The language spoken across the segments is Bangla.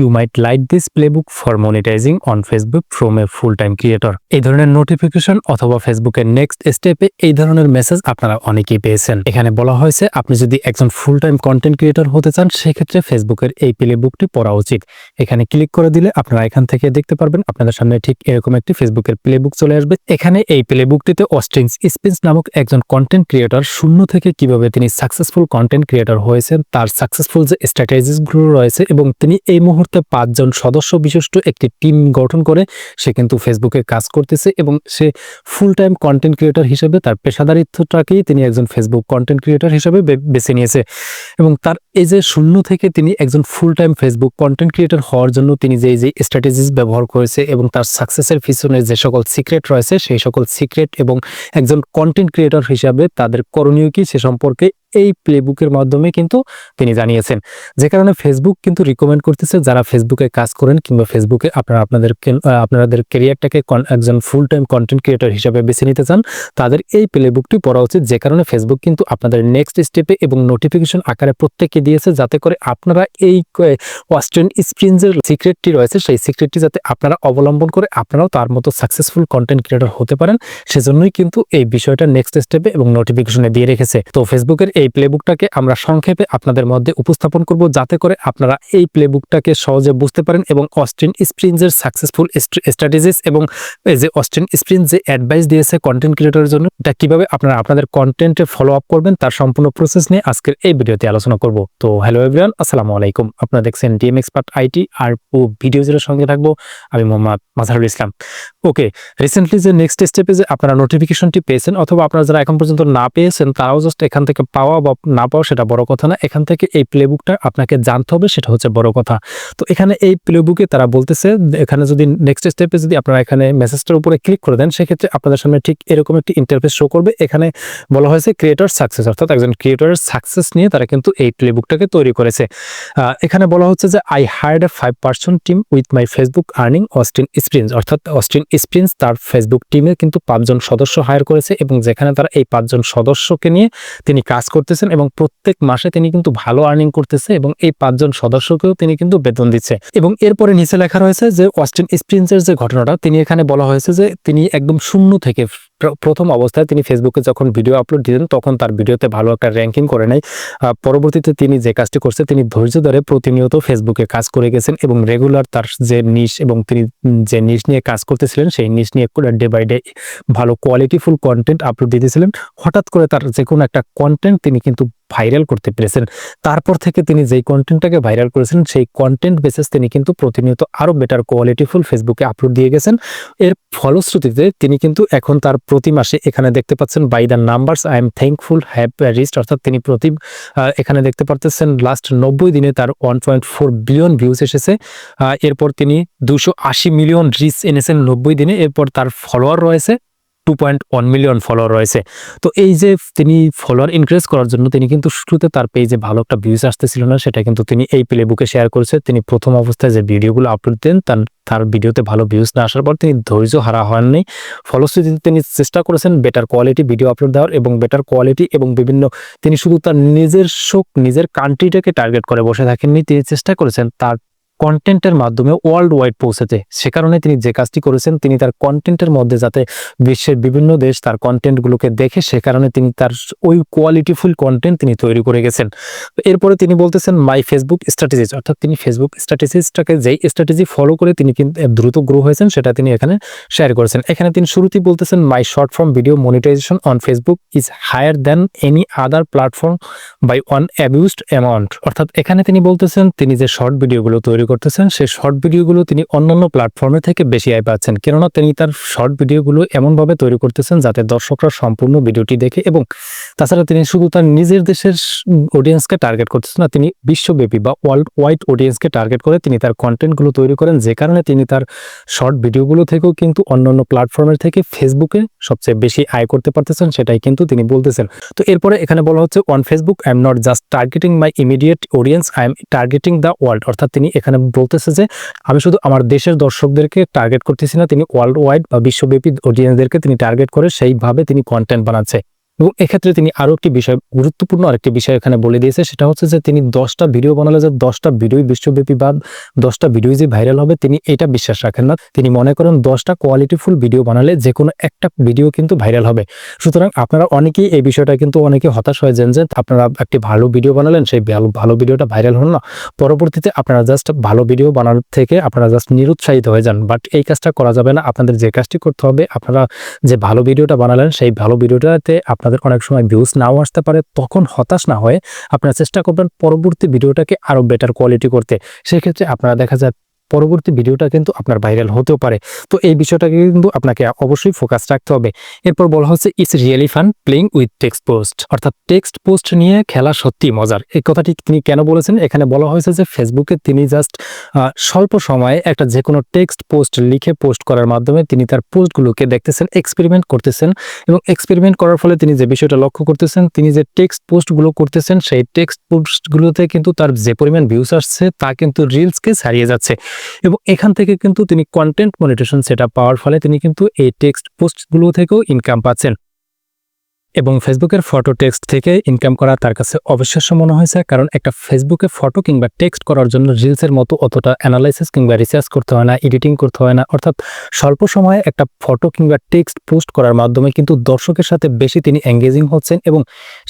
You might like this playbook for monetising on Facebook from a full time creator এই ধরনের নোটিফিকেশন অথবা ফেসবুকের নেক্সট স্টেপে এই ধরনের মেসেজ আপনারা অনেকেই পেয়েছেন। এখানে বলা হয়েছে, আপনি যদি একজন ফুল টাইম কন্টেন্ট ক্রিয়েটর হতে চান, সেক্ষেত্রে ফেসবুকের এই প্লেবুকটি পড়া উচিত। এখানে ক্লিক করে দিলে আপনারা এখান থেকে দেখতে পারবেন, আপনাদের সামনে ঠিক এরকম একটি ফেসবুকের প্লেবুক চলে আসবে। এখানে এই প্লেবুকটিতে অস্ট্রিংস স্পিন্স নামক একজন কন্টেন্ট ক্রিয়েটর শূন্য থেকে কীভাবে তিনি সাকসেসফুল কন্টেন্ট ক্রিয়েটর হয়েছেন, তার সাকসেসফুল যে স্ট্র্যাটেজিসগুলো রয়েছে এবং তিনি এই মুহূর্তে পাঁচজন সদস্য বিশিষ্ট একটি টিম গঠন করে সে কিন্তু ফেসবুকে কাজ করতেছে এবং সে ফুল টাইম কন্টেন্ট ক্রিয়েটর হিসেবে তার পেশাদারিত্বটাকেই তিনি একজন ফেসবুক কন্টেন্ট ক্রিয়েটার হিসেবে বেছে নিয়েছে। এবং তার এই যে শূন্য থেকে তিনি একজন full time Facebook content creator হওয়ার জন্য তিনি যে যে স্ট্র্যাটেজিস ব্যবহার করেছে এবং তার সাকসেসের পিছনে যে সকল সিক্রেট রয়েছে, সেই সকল সিক্রেট এবং একজন কন্টেন্ট ক্রিয়েটর হিসাবে তাদের করণীয় কি সে সম্পর্কে এই প্লেবুকের মাধ্যমে কিন্তু তিনি জানিয়েছেন। যে কারণে ফেসবুক কিন্তু রিকমেন্ড করতেছে যারা ফেসবুকে কাজ করেন কিংবা ফেসবুকে আপনারা আপনাদের আপনাদের ক্যারিয়ারটাকে কন- একজন ফুল টাইম কন্টেন্ট ক্রিয়েটর হিসাবে বেছে নিতে চান, তাদের এই প্লেবুকটি পড়া উচিত। যে কারণে ফেসবুক কিন্তু আপনাদের নেক্সট স্টেপে এবং নোটিফিকেশন আকারে প্রত্যেককে দিয়েছে যাতে করে আপনারা এই ওয়াস্টার্ন স্প্রিন্সের সিক্রেটটি রয়েছে, সেই সিক্রেটটি যাতে আপনারা অবলম্বন করে আপনারাও তার মতো সাকসেসফুল কন্টেন্ট ক্রিয়েটর হতে পারেন, সেজন্যই কিন্তু এই বিষয়টা নেক্সট স্টেপে এবং নোটিফিকেশনে দিয়ে রেখেছে। তো ফেসবুকের এই প্লেবুকটাকে আমরা সংক্ষেপে আপনাদের মধ্যে উপস্থাপন করব যাতে করে আপনারা এই প্লেবুকটাকে সহজে বুঝতে পারেন এবং অস্টিন স্প্রিন্সের সাকসেসফুল স্ট্র্যাটেজিস এবং এই যে অস্টিন স্প্রিন্স যে অ্যাডভাইস দিয়েছে কন্টেন্ট ক্রিয়েটরের জন্য, এটা কীভাবে আপনারা আপনাদের কন্টেন্টে ফলো আপ করবেন তার সম্পূর্ণ প্রসেস নিয়ে আজকের এই ভিডিওতে আলোচনা করব। তো হ্যালো এভরিওয়ান আসসালামু আলাইকুম। আপনারা দেখছেন ডিএম এক্সপার্ট আইটি আর ও ভিডিও জিরোর সঙ্গে থাকব আমি মোহাম্মদ মাজহারুল ইসলাম। ওকে রিসেন্টলি যে নেক্সট স্টেপে যে আপনারা নোটিফিকেশনটি পেয়েছেন, অথবা আপনারা যারা এখন পর্যন্ত না পেয়েছেন, তারাও জাস্ট এখান থেকে পাওয়া বা না পাওয়া সেটা বড় কথা না। এখান থেকে এই প্লেবুকটা আপনাকে জানতে হবে, সেটা হচ্ছে বড় কথা। তো এখানে এই প্লেবুকে তারা বলতেছে, এখানে যদি নেক্সট স্টেপে যদি আপনারা এখানে মেসেজটার উপরে ক্লিক করে দেন, সেক্ষেত্রে আপনাদের সামনে ঠিক এরকম একটি ইন্টারফেস শো করবে। এখানে বলা হয়েছে ক্রিয়েটর সাকসেস অর্থাৎ একজন ক্রিয়েটরের সাকসেস নিয়ে তারা কিন্তু এই প্লেবুকটাকে তৈরি করেছে। এখানে বলা হচ্ছে যে I hired a five person team with my Facebook earning Austin স্প্রিন্স অর্থাৎ অস্টিন স্প্রিন্স তার ফেসবুক টিমে কিন্তু পাঁচজন সদস্য হায়ার করেছে এবং যেখানে তারা এই পাঁচজন সদস্যকে নিয়ে তিনি কাজ করতেছেন এবং প্রত্যেক মাসে তিনি কিন্তু ভালো আর্নিং করতেছে এবং এই পাঁচজন সদস্যকেও তিনি কিন্তু বেতন দিচ্ছে। এবং এরপরে নিচে লেখা রয়েছে যে অস্টিন স্প্রিন্সের যে ঘটনাটা, তিনি এখানে বলা হয়েছে যে তিনি একদম শূন্য থেকে প্রথম অবস্থায় তিনি ফেসবুকে যখন ভিডিও আপলোড দিতেন, তখন তার ভিডিওতে ভালো একটা র্যাঙ্কিং করে নেয়। পরবর্তীতে তিনি যে কাজটি করছে, তিনি ধৈর্য ধরে প্রতিনিয়ত ফেসবুকে কাজ করে গেছেন এবং রেগুলার তার যে নিশ এবং তিনি যে নিশ নিয়ে কাজ করতেছিলেন, সেই নিশ নিয়ে ডে বাই ডে ভালো কোয়ালিটিফুল কন্টেন্ট আপলোড দিতেছিলেন। হঠাৎ করে তার যে কোনো একটা কন্টেন্ট তিনি কিন্তু ভাইরাল করতে পেরেছেন। তারপর থেকে তিনি যেই কন্টেন্টটাকে ভাইরাল করেছেন, সেই কন্টেন্ট বেসিস তিনি কিন্তু প্রতিনিয়ত আরও বেটার কোয়ালিটিফুল ফেসবুকে আপলোড দিয়ে গেছেন। এর ফলশ্রুতিতে তিনি কিন্তু এখন তার প্রতি মাসে এখানে দেখতে পাচ্ছেন by the numbers I am thankful have wrist অর্থাৎ তিনি প্রতি এখানে দেখতে পারতেছেন লাস্ট নব্বই দিনে তার one point four billion views এসেছে। এরপর তিনি দুশো আশি মিলিয়ন রিচ এনেছেন নব্বই দিনে। এরপর তার ফলোয়ার রয়েছে two point one million follower রয়েছে। তো এই যে তিনি ফলোয়ার ইনক্রিজ করার জন্য তিনি কিন্তু শুরুতে তার পেজে ভালো একটা ভিউজ আসতেছিল না, সেটা কিন্তু তিনি এই প্লে বুকে শেয়ার করেছে। তিনি প্রথম অবস্থায় যে ভিডিওগুলো আপলোড দেন, তার তার ভিডিওতে ভালো ভিউজ না আসার পর তিনি ধৈর্য হারা হননি। ফলশ্রুতিতে তিনি চেষ্টা করেছেন বেটার কোয়ালিটি ভিডিও আপলোড দেওয়ার এবং বেটার কোয়ালিটি এবং বিভিন্ন, তিনি শুধু তার নিজের শোক, নিজের কান্ট্রিটাকে টার্গেট করে বসে থাকেননি, তিনি চেষ্টা করেছেন তার কন্টেন্টের মাধ্যমে ওয়ার্ল্ড ওয়াইড পৌঁছাতে সে কারণে তিনি যে কাজটি করেছেন, তিনি তার কন্টেন্টের মধ্যে যাতে বিশ্বের বিভিন্ন দেশ তার কন্টেন্টগুলোকে দেখে, সে কারণে তিনি তার ওই কোয়ালিটিফুল কন্টেন্ট তিনি তৈরি করে গেছেন। এরপরে তিনি বলতেছেন মাই ফেসবুক স্ট্র্যাটেজিস অর্থাৎ তিনি ফেসবুক স্ট্র্যাটেজিসটাকে যেই স্ট্র্যাটেজি ফলো করে তিনি কিন্তু দ্রুত গ্রো হয়েছেন, সেটা তিনি এখানে শেয়ার করেছেন। এখানে তিনি শুরুতেই বলতেছেন my short form video monetisation on Facebook is higher than any other platform by one abused amount অর্থাৎ এখানে তিনি বলতেছেন, তিনি যে শর্ট ভিডিওগুলো তৈরি করতেছেন, সেই শর্ট ভিডিওগুলো তিনি অন্যান্য প্ল্যাটফর্মের থেকে বেশি আয় পাচ্ছেন। কেননা তিনি তার শর্ট ভিডিওগুলো এমনভাবে তৈরি করতেছেন যাতে দর্শকরা সম্পূর্ণ ভিডিওটি দেখে এবং তাছাড়া তিনি শুধু তার নিজের দেশের অডিয়েন্সকে টার্গেট করতেছেন না, তিনি বিশ্বব্যাপী বা ওয়ার্ল্ড ওয়াইড অডিয়েন্সকে টার্গেট করে তিনি তার কন্টেন্টগুলো তৈরি করেন, যে কারণে তিনি তার শর্ট ভিডিওগুলো থেকেও কিন্তু অন্যান্য প্ল্যাটফর্মের থেকে ফেসবুকে সবচেয়ে বেশি আয় করতে পারতেছেন, সেটাই কিন্তু তিনি বলতেছেন। তো এরপরে এখানে বলা হচ্ছে on Facebook I am not just targeting my immediate audience I am targeting the world অর্থাৎ তিনি এখানে বলতেছে যে, আমি শুধু আমার দেশের দর্শকদেরকে টার্গেট করতেছি না, তিনি ওয়ার্ল্ড ওয়াইড বা বিশ্বব্যাপী অডিয়েন্সদেরকে তিনি টার্গেট করে সেইভাবে তিনি কন্টেন্ট বানাচ্ছে। এবং এক্ষেত্রে তিনি আরও একটি বিষয়, গুরুত্বপূর্ণ আরেকটি বিষয় এখানে বলে দিয়েছে, সেটা হচ্ছে যে তিনি দশটা ভিডিও বানালে যে দশটা ভিডিও বিশ্বব্যাপী বা দশটা ভিডিও যে ভাইরাল হবে, তিনি এটা বিশ্বাস রাখেন না। তিনি মনে করেন দশটা কোয়ালিটিফুল ভিডিও বানালে যে কোনো একটা ভিডিও কিন্তু ভাইরাল হবে। সুতরাং আপনারা অনেকেই এই বিষয়টা কিন্তু অনেকে হতাশ হয়ে যান যে আপনারা একটি ভালো ভিডিও বানালেন, সেই ভালো ভিডিওটা ভাইরাল হল না। পরবর্তীতে আপনারা জাস্ট ভালো ভিডিও বানানোর থেকে আপনারা জাস্ট নিরুৎসাহিত হয়ে যান। বাট এই কাজটা করা যাবে না। আপনাদের যে কাজটি করতে হবে, আপনারা যে ভালো ভিডিওটা বানালেন, সেই ভালো ভিডিওটাতে আপনাদের অনেক সময় ভিউজ নাও আসতে পারে, তখন হতাশ না হয়ে আপনারা চেষ্টা করবেন পরবর্তী ভিডিওটাকে আরও বেটার কোয়ালিটি করতে। সেক্ষেত্রে আপনারা দেখা যায় পরবর্তী ভিডিওটা কিন্তু আপনার ভাইরাল হতেও পারে। তো এই বিষয়টাকে কিন্তু আপনাকে অবশ্যই ফোকাস রাখতে হবে। এরপর বলা হচ্ছে it's really fun playing with text post অর্থাৎ টেক্সট পোস্ট নিয়ে খেলা সত্যি মজার। এই কথাটি তিনি কেন বলেছেন? এখানে বলা হয়েছে যে ফেসবুকে তিনি জাস্ট স্বল্প সময়ে একটা যে কোনো টেক্সট পোস্ট লিখে পোস্ট করার মাধ্যমে তিনি তার পোস্টগুলোকে দেখতেছেন এক্সপেরিমেন্ট করতেছেন এবং এক্সপেরিমেন্ট করার ফলে তিনি যে বিষয়টা লক্ষ্য করতেছেন, তিনি যে টেক্সট পোস্টগুলো করতেছেন, সেই টেক্সট পোস্টগুলোতে কিন্তু তার যে পরিমাণ ভিউস আসছে, তা কিন্তু রিলসকে ছাড়িয়ে যাচ্ছে। এবং এখান থেকে কিন্তু তিনি কন্টেন্ট মনিটেশন সেটা পাওয়ার ফলে তিনি কিন্তু এই টেক্সট পোস্টগুলো থেকেও ইনকাম পাচ্ছেন। এবং ফেসবুকের ফটো টেক্সট থেকে ইনকাম করা তার কাছে অবিশ্বাস্য মনে হয়েছে, কারণ একটা ফেসবুকে ফটো কিংবা টেক্সট করার জন্য রিলসের মতো অতটা অ্যানালাইসিস কিংবা রিসার্চ করতে হয় না এডিটিং করতে হয় না। অর্থাৎ স্বল্প সময়ে একটা ফটো কিংবা টেক্সট পোস্ট করার মাধ্যমে কিন্তু দর্শকের সাথে বেশি তিনি এঙ্গেজিং হচ্ছেন এবং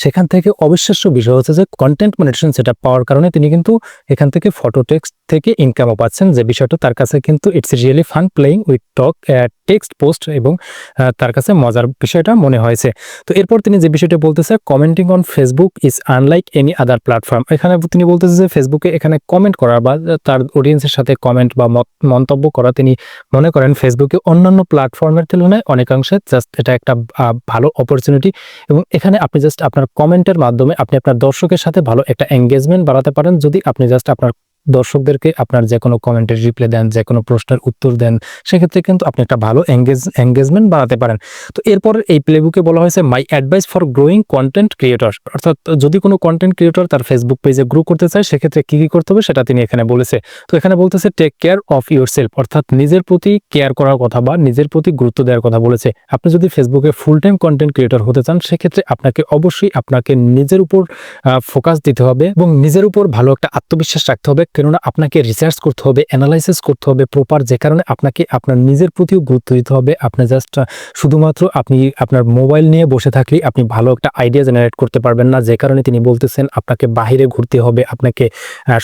সেখান থেকে অবিশ্বাস্য বিষয় হচ্ছে যে কন্টেন্ট মনিটেশন সেটা পাওয়ার কারণে তিনি কিন্তু এখান থেকে ফটো টেক্সট থেকে ইনকামও পাচ্ছেন। যে বিষয়টা তার কাছে কিন্তু it's really fun playing with talk text, post এবং তার কাছে মজার বিষয়টা মনে হয়েছে। তো এরপর তিনি যে বিষয়টা বলতেছে commenting on Facebook is unlike any other platform এখানে তিনি বলতেছে যে ফেসবুকে এখানে কমেন্ট করা বা তার অডিয়েন্সের সাথে কমেন্ট বা মন্তব্য করা তিনি মনে করেন ফেসবুকে অন্যান্য প্ল্যাটফর্মের তুলনায় অনেকাংশে জাস্ট এটা একটা ভালো অপরচুনিটি এবং এখানে আপনি জাস্ট আপনার কমেন্টের মাধ্যমে আপনি আপনার দর্শকের সাথে ভালো একটা এঙ্গেজমেন্ট বাড়াতে পারেন যদি আপনি জাস্ট আপনার দর্শকদেরকে আপনার যে কোনো কমেন্টের রিপ্লাই দেন যে কোনো প্রশ্নের উত্তর দেন, সেক্ষেত্রে কিন্তু আপনি একটা ভালো এঙ্গেজ এঙ্গেজমেন্ট বাড়াতে পারেন। তো এরপর এই প্লেবুকে বলা হয়েছে my advice for growing content creator অর্থাৎ যদি কোনো কন্টেন্ট ক্রিয়েটর তার ফেসবুক পেজে গ্রো করতে চায়, সেক্ষেত্রে কী কী করতে হবে সেটা তিনি এখানে বলেছে। তো এখানে বলতেছে take care of yourself অর্থাৎ নিজের প্রতি কেয়ার করার কথা বা নিজের প্রতি গুরুত্ব দেওয়ার কথা বলেছে। আপনি যদি ফেসবুকে ফুল টাইম কন্টেন্ট ক্রিয়েটর হতে চান, সেক্ষেত্রে আপনাকে অবশ্যই আপনাকে নিজের উপর ফোকাস দিতে হবে এবং নিজের উপর ভালো একটা আত্মবিশ্বাস রাখতে হবে। কেননা আপনাকে রিসার্চ করতে হবে অ্যানালাইসিস করতে হবে প্রপার যে কারণে আপনাকে আপনার নিজের প্রতিও গুরুত্ব দিতে হবে। আপনি জাস্ট শুধুমাত্র আপনি আপনার মোবাইল নিয়ে বসে থাকলে আপনি ভালো একটা আইডিয়া জেনারেট করতে পারবেন না। যে কারণে তিনি বলতেছেন, আপনাকে বাহিরে ঘুরতে হবে, আপনাকে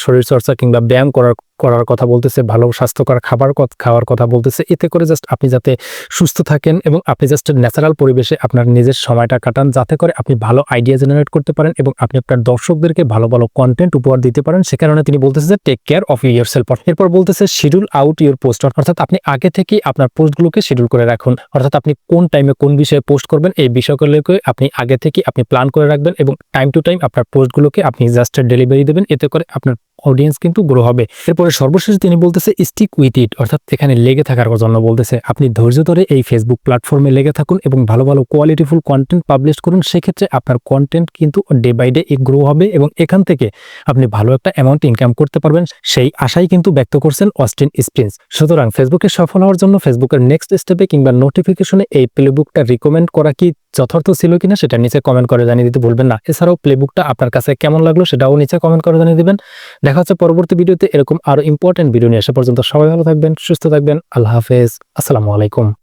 শরীরচর্চা কিংবা ব্যায়াম করার করার কথা বলতেছে, ভালো স্বাস্থ্যকর খাবার খাওয়ার কথা বলতেছে, এতে করে জাস্ট আপনি যাতে সুস্থ থাকেন এবং আপনি জাস্ট ন্যাচারাল পরিবেশে আপনার নিজের সময়টা কাটান, যাতে করে আপনি ভালো আইডিয়া জেনারেট করতে পারেন এবং আপনি আপনার দর্শকদেরকে ভালো ভালো কন্টেন্ট উপহার দিতে পারেন। সে কারণে তিনি বলতেছে যে take care of yourself এরপর বলতেছে শিডিউল আউট ইউর পোস্ট অর্থাৎ আপনি আগে থেকেই আপনার পোস্টগুলোকে শিডিউল করে রাখুন। অর্থাৎ আপনি কোন টাইমে কোন বিষয়ে পোস্ট করবেন, এই বিষয়গুলোকে আপনি আগে থেকে আপনি প্ল্যান করে রাখবেন এবং টাইম টু টাইম আপনার পোস্টগুলোকে আপনি জাস্ট ডেলিভারি দেবেন। এতে করে আপনার অডিয়েন্স কিন্তু গ্রো হবে। এরপরে সর্বশেষ তিনি বলতেছে স্টিক উইথ ইট অর্থাৎ এখানে লেগে থাকার জন্য বলতেছে, আপনি ধৈর্য ধরে এই ফেসবুক প্ল্যাটফর্মে লেগে থাকুন এবং ভালো ভালো কোয়ালিটিফুল কন্টেন্ট পাবলিশ করুন। সেক্ষেত্রে আপনার কন্টেন্ট কিন্তু ডে বাই ডে গ্রো হবে এবং এখান থেকে আপনি ভালো একটা অ্যামাউন্ট ইনকাম করতে পারবেন। সেই আশাই কিন্তু ব্যক্ত করছেন অস্টিন স্প্রিন্স সুতরাং ফেসবুকে সফল হওয়ার জন্য ফেসবুকের নেক্সট স্টেপে কিংবা নোটিফিকেশনে এই প্লেবুকটা রিকমেন্ড করা কি যথার্থ ছিল কিনা সেটা নিচে কমেন্ট করে জানিয়ে দিতে ভুলবেন না। এছাড়াও প্লেবুকটা আপনার কাছে কেমন লাগল সেটাও নিচে কমেন্ট করে জানিয়ে দিবেন। দেখা হচ্ছে পরবর্তী ভিডিওতে এরকম আরও ইম্পর্টেন্ট ভিডিও নিয়ে আসা পর্যন্ত সবাই ভালো থাকবেন, সুস্থ থাকবেন, আল্লাহ হাফেজ, আসসালামু আলাইকুম।